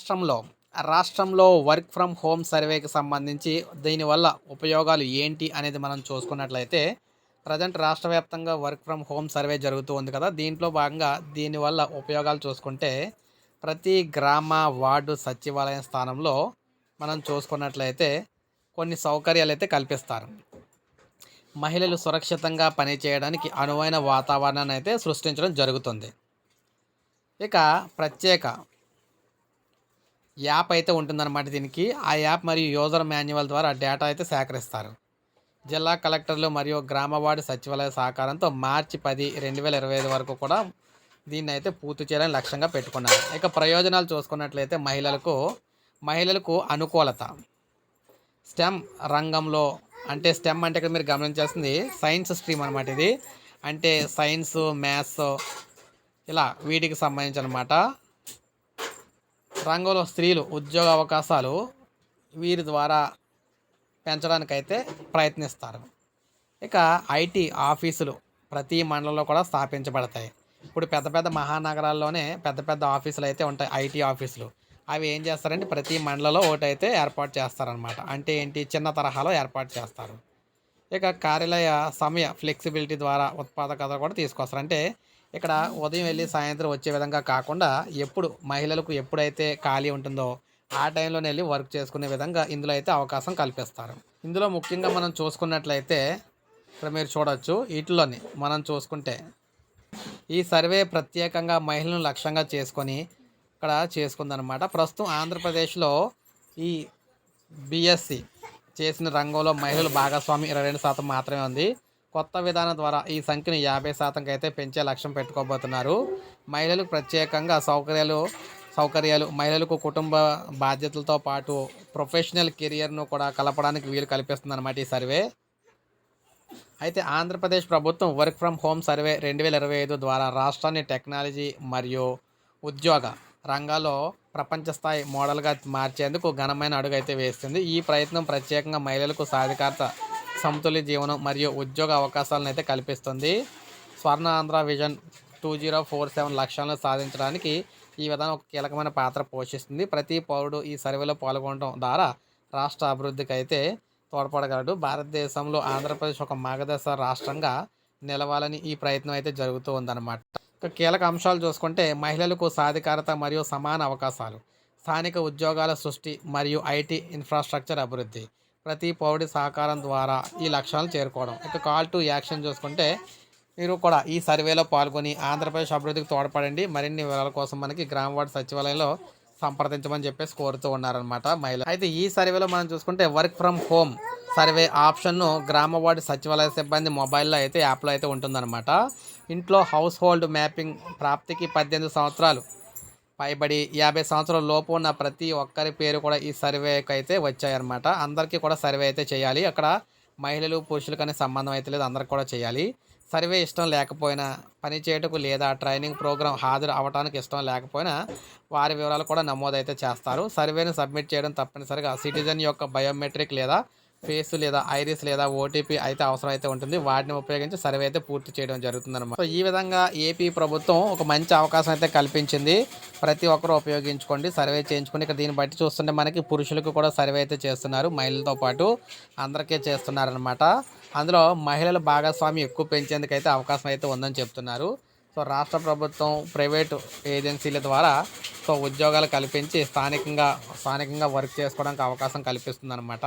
రాష్ట్రంలో రాష్ట్రంలో work from home సర్వేకి సంబంధించి దీనివల్ల ఉపయోగాలు ఏంటి అనేది మనం చూసుకున్నట్లయితే ప్రజెంట్ రాష్ట్ర వ్యాప్తంగా వర్క్ ఫ్రమ్ హోమ్ సర్వే జరుగుతూ ఉంది కదా. దీంట్లో భాగంగా దీనివల్ల ఉపయోగాలు చూసుకుంటే ప్రతి గ్రామ వార్డు సచివాలయం స్థానంలో మనం చూసుకున్నట్లయితే కొన్ని సౌకర్యాలు అయితే కల్పిస్తారు. మహిళలు సురక్షితంగా పనిచేయడానికి అనువైన వాతావరణాన్ని అయితే సృష్టించడం జరుగుతుంది. ఇక ప్రత్యేక యాప్ అయితే ఉంటుందన్నమాట దీనికి. ఆ యాప్ మరియు యూజర్ మాన్యువల్ ద్వారా డేటా అయితే సేకరిస్తారు. జిల్లా కలెక్టర్లు మరియు గ్రామ వార్డు సచివాలయ సహకారంతో మార్చి పది రెండు వేల ఇరవై ఐదు వరకు కూడా దీన్ని అయితే పూర్తి చేయాలని లక్ష్యంగా పెట్టుకున్నారు. ఇక ప్రయోజనాలు చూసుకున్నట్లయితే మహిళలకు మహిళలకు అనుకూలత. స్టెమ్ రంగంలో అంటే స్టెమ్ అంటే ఇక్కడ మీరు గమనించాల్సింది సైన్స్ స్ట్రీమ్ అనమాట ఇది. అంటే సైన్స్ మ్యాథ్స్ ఇలా వీటికి సంబంధించి అనమాట రంగంలో స్త్రీలు ఉద్యోగ అవకాశాలు వీరి ద్వారా పెంచడానికైతే ప్రయత్నిస్తారు. ఇక ఐటీ ఆఫీసులు ప్రతి మండలంలో కూడా స్థాపించబడతాయి. ఇప్పుడు పెద్ద పెద్ద మహానగరాల్లోనే పెద్ద పెద్ద ఆఫీసులు అయితే ఉంటాయి ఐటీ ఆఫీసులు. అవి ఏం చేస్తారంటే ప్రతి మండలంలో ఒకటైతే ఏర్పాటు చేస్తారనమాట అంటే ఏంటి? చిన్న తరహాలో ఏర్పాటు చేస్తారు. ఇక కార్యాలయ సమయ ఫ్లెక్సిబిలిటీ ద్వారా ఉత్పాదకత కూడా తీసుకొస్తారు. అంటే ఇక్కడ ఉదయం వెళ్ళి సాయంత్రం వచ్చే విధంగా కాకుండా ఎప్పుడు మహిళలకు ఎప్పుడైతే ఖాళీ ఉంటుందో ఆ టైంలోనే వెళ్ళి వర్క్ చేసుకునే విధంగా ఇందులో అయితే అవకాశం కల్పిస్తారు. ఇందులో ముఖ్యంగా మనం చూసుకున్నట్లయితే ఇక్కడ మీరు చూడవచ్చు వీటిలోని మనం చూసుకుంటే ఈ సర్వే ప్రత్యేకంగా మహిళలను లక్ష్యంగా చేసుకొని ఇక్కడ చేసుకుందనమాట ప్రస్తుతం ఆంధ్రప్రదేశ్లో ఈ బిఎస్సి చేసిన రంగంలో మహిళలు భాగస్వామి ఇరవై రెండు శాతం మాత్రమే ఉంది. కొత్త విధానం ద్వారా ఈ సంఖ్యను యాభై శాతంకి అయితే పెంచే లక్ష్యం పెట్టుకోబోతున్నారు. మహిళలకు ప్రత్యేకంగా సౌకర్యాలు సౌకర్యాలు మహిళలకు కుటుంబ బాధ్యతలతో పాటు ప్రొఫెషనల్ కెరియర్ను కూడా కలపడానికి వీలు కల్పిస్తుందన్నమాట ఈ సర్వే. అయితే ఆంధ్రప్రదేశ్ ప్రభుత్వం వర్క్ ఫ్రమ్ హోమ్ సర్వే రెండు వేల ఇరవై ఐదు ద్వారా రాష్ట్రాన్ని టెక్నాలజీ మరియు ఉద్యోగ రంగాల్లో ప్రపంచ స్థాయి మోడల్గా మార్చేందుకు ఘనమైన అడుగు అయితే వేస్తుంది ఈ ప్రయత్నం ప్రత్యేకంగా మహిళలకు సాధికారత సమతుల్య జీవనం మరియు ఉద్యోగ అవకాశాలను అయితే కల్పిస్తుంది. Swarna Andhra vision two zero four seven లక్ష్యాలను సాధించడానికి ఈ విధానం ఒక కీలకమైన పాత్ర పోషిస్తుంది. ప్రతి పౌరుడు ఈ సర్వేలో పాల్గొనడం ద్వారా రాష్ట్ర అభివృద్ధికి అయితే తోడ్పడగలడు. భారతదేశంలో ఆంధ్రప్రదేశ్ ఒక మార్గదర్శ రాష్ట్రంగా నిలవాలని ఈ ప్రయత్నం అయితే జరుగుతూ ఉందన్నమాట. ఇక కీలక అంశాలు చూసుకుంటే మహిళలకు సాధికారత మరియు సమాన అవకాశాలు స్థానిక ఉద్యోగాల సృష్టి మరియు ఐటీ ఇన్ఫ్రాస్ట్రక్చర్ అభివృద్ధి ప్రతి పౌరుడి సహకారం ద్వారా ఈ లక్ష్యాలను చేరుకోవడం. ఇక కాల్ టు యాక్షన్ చూసుకుంటే మీరు కూడా ఈ సర్వేలో పాల్గొని ఆంధ్రప్రదేశ్ అభివృద్ధికి తోడ్పడండి. మరిన్ని వివరాల కోసం మనకి గ్రామ వార్డు సచివాలయంలో సంప్రదించమని చెప్పేసి కోరుతూ ఉన్నారనమాట మహిళ అయితే ఈ సర్వేలో మనం చూసుకుంటే వర్క్ ఫ్రమ్ హోమ్ సర్వే ఆప్షన్ను గ్రామ వార్డు సచివాలయ సిబ్బంది మొబైల్లో అయితే యాప్లో అయితే ఉంటుందన్నమాట. ఇంట్లో హౌస్ హోల్డ్ మ్యాపింగ్ ప్రాప్తికి పద్దెనిమిది సంవత్సరాలు పైబడి యాభై సంవత్సరాల లోపు ఉన్న ప్రతి ఒక్కరి పేరు కూడా ఈ సర్వేకి అయితే వచ్చాయన్నమాట. అందరికీ కూడా సర్వే అయితే చేయాలి. అక్కడ మహిళలు పురుషులకు అనే సంబంధం అయితే లేదు. అందరికి కూడా చేయాలి. సర్వే ఇష్టం లేకపోయినా పని చేయటకు లేదా ట్రైనింగ్ ప్రోగ్రాం హాజరు అవ్వడానికి ఇష్టం లేకపోయినా వారి వివరాలు కూడా నమోదైతే చేస్తారు. సర్వేను సబ్మిట్ చేయడం తప్పనిసరిగా సిటిజన్ యొక్క బయోమెట్రిక్ లేదా ఫేస్ లేదా ఐరిస్ లేదా ఓటీపీ అయితే అవసరం అయితే ఉంటుంది. వాటిని ఉపయోగించి సర్వే అయితే పూర్తి చేయడం జరుగుతుందన్నమాట. సో ఈ విధంగా ఏపీ ప్రభుత్వం ఒక మంచి అవకాశం అయితే కల్పించింది. ప్రతి ఒక్కరూ ఉపయోగించుకోండి సర్వే చేయించుకొని ఇక్కడ దీన్ని బట్టి చూస్తుంటే మనకి పురుషులకు కూడా సర్వే అయితే చేస్తున్నారు. మహిళలతో పాటు అందరికీ చేస్తున్నారనమాట అందులో మహిళల భాగస్వామి ఎక్కువ పెంచేందుకు అయితే అవకాశం అయితే ఉందని చెప్తున్నారు. సో రాష్ట్ర ప్రభుత్వం ప్రైవేటు ఏజెన్సీల ద్వారా సో ఉద్యోగాలు కల్పించి స్థానికంగా స్థానికంగా వర్క్ చేసుకోవడానికి అవకాశం కల్పిస్తుంది అనమాట